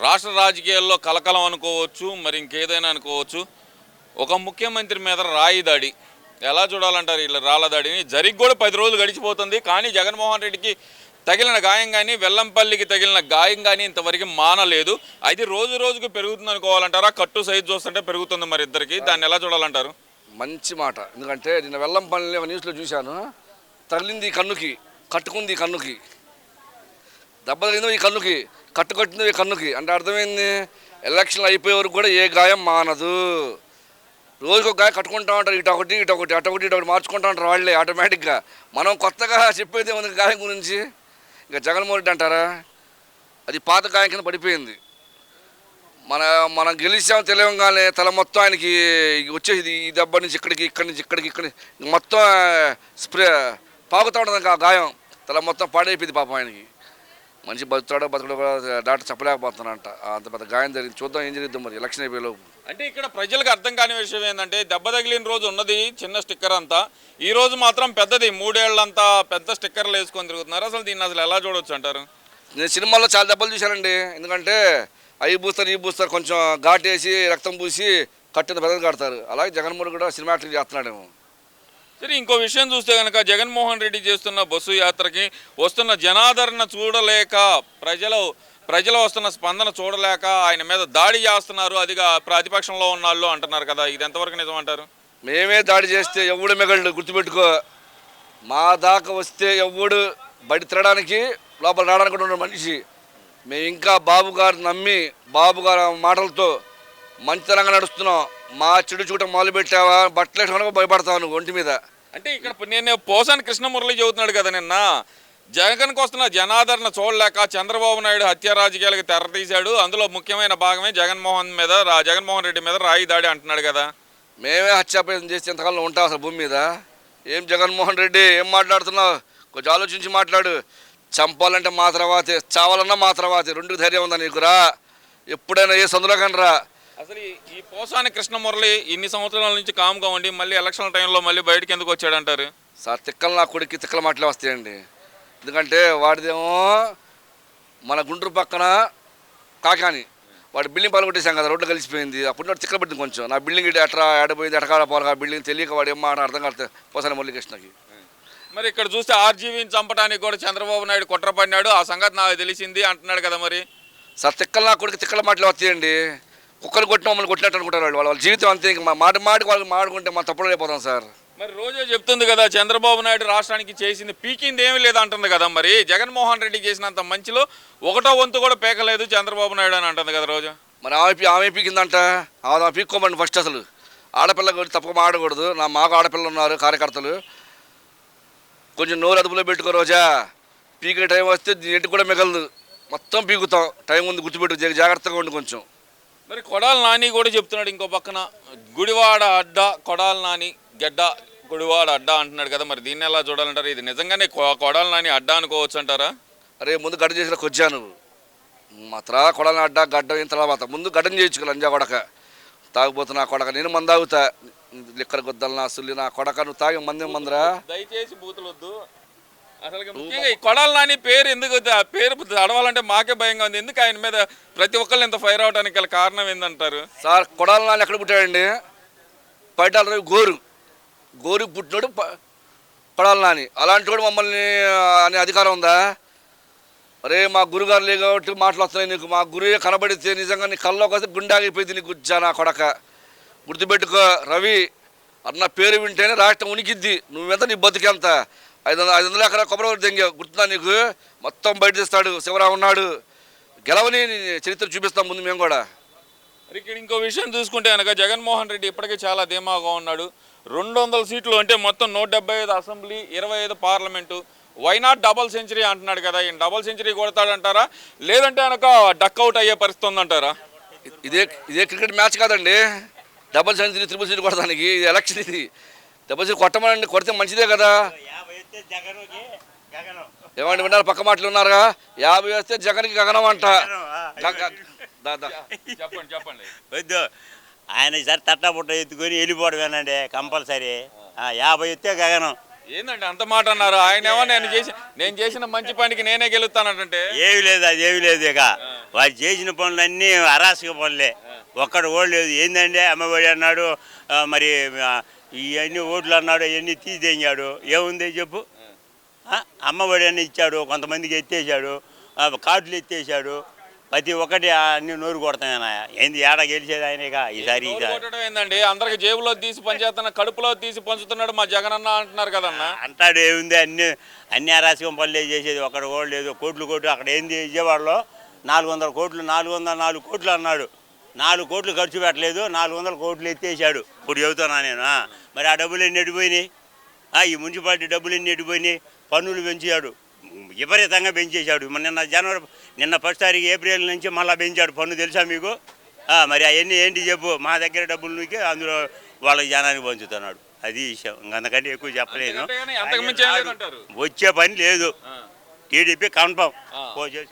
రాష్ట్ర రాజకీయాల్లో కలకలం అనుకోవచ్చు మరి ఇంకేదైనా అనుకోవచ్చు. ఒక ముఖ్యమంత్రి మీద రాయి దాడి. ఎలా చూడాలంటారు వీళ్ళ రాళ్ళ దాడిని? జరిగి కూడా పది రోజులు గడిచిపోతుంది. కానీ జగన్మోహన్ రెడ్డికి తగిలిన గాయం కానీ వెల్లంపల్లికి తగిలిన గాయం కానీ ఇంతవరకు మానలేదు. అది రోజు రోజుకు పెరుగుతుంది అనుకోవాలంటారా? కట్టు సైజు చూస్తుంటే పెరుగుతుంది మరి ఇద్దరికి. దాన్ని ఎలా చూడాలంటారు? మంచి మాట. ఎందుకంటే నిన్న వెల్లంపల్లి న్యూస్లో చూశాను. తగిలింది ఈ కన్నుకి కట్టుకుంది కన్నుకి. దెబ్బ తగిలింది ఈ కన్నుకి. కట్టుకొట్టింది కన్నుకి. అంటే అర్థమైంది? ఎలక్షన్లు అయిపోయే వరకు కూడా ఏ గాయం మానదు. రోజుకు ఒక గాయ కట్టుకుంటా ఉంటారు. ఇటు ఒకటి ఇటు ఒకటి అటు ఒకటి ఇటు ఒకటి మార్చుకుంటా ఉంటారు వాళ్ళే ఆటోమేటిక్గా. మనం కొత్తగా చెప్పేది ఉంది గాయం గురించి? ఇక జగన్మోహన్ రెడ్డి అంటారా? అది పాత గాయం కింద పడిపోయింది. మన మనం గెలిచాం తెలియంగానే తల మొత్తం ఆయనకి వచ్చేది ఈ దెబ్బ నుంచి ఇక్కడికి ఇక్కడి నుంచి ఇక్కడికి ఇక్కడి మొత్తం స్ప్రే పాకుతూ ఉంటుంది ఆ గాయం. తల మొత్తం పాడైపోయింది పాపం ఆయనకి. మనిషి బతుకుతాడో బతుకుడో కూడా డాక్టర్ చెప్పలేకపోతున్నాడంట. అంత పెద్ద గాయం జరిగింది. చూద్దాం ఏం జరిగిద్దాం మరి ఎలక్షన్ అయిపోయే లోపు. అంటే ఇక్కడ ప్రజలకు అర్థం కాని విషయం ఏంటంటే దెబ్బ తగిలిన రోజు ఉన్నది చిన్న స్టిక్కర్ అంతా. ఈ రోజు మాత్రం పెద్దది. మూడేళ్ళంతా పెద్ద స్టిక్కర్లు వేసుకొని తిరుగుతున్నారు. అసలు దీన్ని అసలు ఎలా చూడొచ్చు అంటారు? నేను సినిమాల్లో చాలా దెబ్బలు చూశానండి. ఎందుకంటే అవి పూస్తారు ఈ పూస్తారు కొంచెం ఘాటేసి రక్తం పూసి కట్టిన పెద్దది కడతారు. అలాగే జగన్మోహన్ కూడా సినిమా యాక్టింగ్ చేస్తున్నాడేమో. సరే ఇంకో విషయం చూస్తే కనుక జగన్మోహన్ రెడ్డి చేస్తున్న బస్సు యాత్రకి వస్తున్న జనాదరణ చూడలేక ప్రజలు ప్రజలు వస్తున్న స్పందన చూడలేక ఆయన మీద దాడి చేస్తున్నారు. అదిగా ప్రతిపక్షంలో ఉన్న వాళ్ళు అంటున్నారు కదా. ఇది ఎంతవరకు నిజం అంటారు? మేమే దాడి చేస్తే ఎవడు మిగళ్ళు గుర్తుపెట్టుకో. మా దాకా వస్తే ఎవడు బడి తిరగడానికి లోపల రావడానికి ఉన్న మనిషి. మేము ఇంకా బాబు గారు నమ్మి బాబు గారు మాటలతో మంచితనంగా నడుస్తున్నాం. మా చెడు చూట మొదలు పెట్టావా? బట్టలు నువ్వు ఒంటి మీద. అంటే ఇక్కడ నేను పోసాని కృష్ణమురళి చెబుతున్నాడు కదా నిన్న. జగన్కి వస్తున్న జనాదరణ చూడలేక చంద్రబాబు నాయుడు హత్య రాజకీయాలకు తెరతీశాడు అందులో ముఖ్యమైన భాగమే జగన్మోహన్ మీద రా- జగన్మోహన్ రెడ్డి మీద రాయి దాడి అంటున్నాడు కదా. మేమే హత్యాప్రయత్నం చేస్తే ఎంతకాలం ఉంటావు అసలు భూమి మీద? ఏం జగన్మోహన్ రెడ్డి? ఏం మాట్లాడుతున్నావు? కొంచెం ఆలోచించి మాట్లాడు. చంపాలంటే మా తర్వాతే చావాలన్నా మా తర్వాతే రెండు ధైర్యం ఉందా నీకురా ఎప్పుడైనా ఏ సందులో కానీ రా. అసలు ఈ- పోసాని కృష్ణమురళి ఇన్ని సంవత్సరాల నుంచి కామ్గా ఉండి మళ్ళీ ఎలక్షన్ టైంలో మళ్ళీ బయటకు ఎందుకు వచ్చాడంటారు? సార్ తిక్కలు నా కొడుక్కి తిక్కల మాటలే వస్తాయండి. ఎందుకంటే వాడిదేమో మన గుంటూరు పక్కన కాకాని వాడి బిల్డింగ్ పగల కొట్టేసాం కదా రోడ్లు కలిసిపోయింది. అప్పుడు నాడు తిక్కలు పెట్టింది కొంచెం. నా బిల్డింగ్ ఇటు ఎట్లా ఆడిపోయింది ఎటకాడ పోవాలి ఆ బిల్డింగ్ తెలియక వాడు ఏం మాట అర్థం కాదు పోసాని మురళీకృష్ణకి. మరి ఇక్కడ చూస్తే ఆర్జీవీని చంపడానికి కూడా చంద్రబాబు నాయుడు కుట్ర పడినాడు. ఆ సంగతి నాకు తెలిసింది అంటున్నాడు కదా మరి. సార్ తిక్కలు నా కొడుకు తిక్కల మాటలు వస్తాయండి. కుక్కలు కొట్టిన మమ్మల్ని కొట్టినట్టు అనుకుంటారు వాళ్ళు. వాళ్ళ జీవితం అంతే. ఇంక మా మాట మాటికి వాళ్ళు మాడుకుంటే మా తప్పులు అయిపోతాం సార్. మరి రోజే చెప్తుంది కదా చంద్రబాబు నాయుడు రాష్ట్రానికి చేసింది పీకింది ఏమీ లేదు అంటుంది కదా మరి. జగన్మోహన్ రెడ్డి చేసినంత మంచిలో ఒకటో వంతు కూడా పీకలేదు చంద్రబాబు నాయుడు అని అంటుంది కదా రోజు. మరి ఆమె ఆమె పీకిందంట. ఆమె పీక్కోమండి ఫస్ట్ అసలు. ఆడపిల్ల తప్పక ఆడకూడదు నా మాకు ఆడపిల్లలు ఉన్నారు కార్యకర్తలు. కొంచెం నోరు అదుపులో పెట్టుకో రోజా. పీకే టైం వస్తే ఇంటికి కూడా మిగలదు. మొత్తం పీకుతాం. టైం ఉంది గుర్తుపెట్టు జాగ్రత్తగా ఉండి కొంచెం. మరి కొడాల నాని కూడా చెప్తున్నాడు ఇంకో పక్కన గుడివాడ అడ్డ కొడాల నాని గడ్డ గుడివాడ అడ్డ అంటున్నాడు కదా మరి దీన్ని ఎలా చూడాలంటారు? ఇది నిజంగానే కొడాల నాని అడ్డ అనుకోవచ్చు అంటారా? అరే ముందు గడ్డ చేసిన కొజ్జా నువ్వు. మాత్రా కొడాలని అడ్డ గడ్డ ఇంత తర్వాత ముందు గడ్డని చేయించుకో లంజా కొడక. తాగిపోతు నా కొడక నేను మంది తాగుతా. లిక్కర గుద్దలు నా సుల్లి నా కొడక నువ్వు తాగి మంది మందిరా? దయచేసి బూతులు వద్దు అసలు ముఖ్యంగా ఈ కొడాల నాని పేరు ఎందుకు ఆ పేరు అడవాలంటే మాకే భయంగా ఉంది. ఎందుకు ఆయన మీద ప్రతి ఒక్కళ్ళు ఇంత ఫైర్ అవడానికి గల కారణం ఏందంటారు? సార్ కొడాలి నాన్న ఎక్కడ పుట్టాడండి? పైటాల రవి గోరు. గోరు పుట్టినోడు కొడాలి నాని. అలాంటి వాడు మమ్మల్ని అనే అధికారం ఉందా? అరే మా గురుగారు లే కాబట్టి మాటలు వస్తున్నాయి నీకు. మా గురువే కనబడితే నిజంగా నీ కల్లోకి వస్తే గుండె ఆగిపోయింది నీకు నా కొడక. గుర్తుపెట్టుకో రవి అన్న పేరు వింటేనే రాష్ట్రం ఉనికిద్ది. నువ్వెంత నీ బతుకెంత ఐదు వందల ఐదు వందల ఎకరా కొబ్బరి దెంగా. గుర్తుందా నీకు? మొత్తం బయట తీస్తాడు. శివరావు ఉన్నాడు. గెలవని చరిత్ర చూపిస్తాం ముందు మేము కూడా. ఇక్కడ ఇంకో విషయం చూసుకుంటే కనుక జగన్మోహన్ రెడ్డి ఇప్పటికే చాలా ధీమాగా ఉన్నాడు. రెండు వందల సీట్లు అంటే మొత్తం నూట డెబ్బై ఐదు అసెంబ్లీ ఇరవై ఐదు పార్లమెంటు. వైనాట్ డబల్ సెంచరీ అంటున్నాడు కదా. ఈయన డబల్ సెంచరీ కొడతాడంటారా? లేదంటే కనుక డక్అవుట్ అయ్యే పరిస్థితి ఉందంటారా? ఇదే ఇదే క్రికెట్ మ్యాచ్ కాదండి. డబుల్ సెంచరీ త్రిబుల్ సెంచరీ కొడతానికి ఇది ఎలక్షన్ ఇది. డబుల్ సెంచరీ కొట్టమనండి కొడితే మంచిదే కదా. ఏమండి విన్నారు? పక్క మాటలు ఉన్నారుగా? యాభై వేస్తే జగన్కి గగనం అంట. చెప్పండి చెప్పండి. వద్దు. ఆయన ఈసారి తట్టబుట్ట ఎత్తుకొని వెళ్ళిపోవడమేనండి కంపల్సరీ. ఆ, యాభై వస్తే గగనం. ఏందండి అంత మాట అన్నారు? ఆయన ఏమో నేను చేసి నేను చేసిన మంచి పనికి నేనే గెలుస్తానంటే ఏమి లేదు అది ఏమి లేదు ఇక. వాళ్ళు చేసిన పనులన్నీ అరాచక పనులే. ఒక్కడు ఓడి లేదు ఏందంటే అమ్మఒడి అన్నాడు మరి ఇవన్నీ ఓట్లు అన్నాడు ఇవన్నీ తీసేయాడు ఏముంది చెప్పు? అమ్మఒడి అని ఇచ్చాడు కొంతమందికి ఎత్తేసాడు కార్డులు ఎత్తేసాడు ప్రతి ఒక్కటి అన్ని నోరు కొడతాయన ఏంది ఏడ గెలిచేది ఆయనక ఈసారి ఏందండి? అందరికి జేబులో తీసి పంచేస్తున్న కడుపులో తీసి పంచుతున్నాడు మా జగనన్న అంటున్నారు కదన్న. అంటాడు ఏముంది? అన్ని అన్ని అరాచకం పనులే చేసేది. ఒక్కడ కూడా లేదు కోట్లు కోట్లు అక్కడ ఏంది విజయవాడలో? నాలుగు వందల కోట్లు నాలుగు వందల నాలుగు కోట్లు అన్నాడు. నాలుగు కోట్లు ఖర్చు పెట్టలేదు నాలుగు వందల కోట్లు ఎత్తేసాడు ఇప్పుడు చెబుతున్నా నేను మరి ఆ డబ్బులు ఎన్ని ఎడిపోయినాయి? ఈ మున్సిపాలిటీ డబ్బులు ఎన్ని ఎడిపోయినాయి? పన్నులు పెంచాడు. విపరీతంగా పెంచేశాడు. నిన్న జనవరి నిన్న ఫస్ట్ తారీఖు ఏప్రిల్ నుంచి మళ్ళీ పెంచాడు. పన్ను తెలుసా మీకు? మరి అవన్నీ ఏంటి చెప్పు? మా దగ్గర డబ్బులు నీకే అందులో వాళ్ళకి జనానికి పంచుతున్నాడు. అది విషయం. ఇంకంతకంటే ఎక్కువ చెప్పలేను. వచ్చే పని లేదు. టీడీపీ చేసి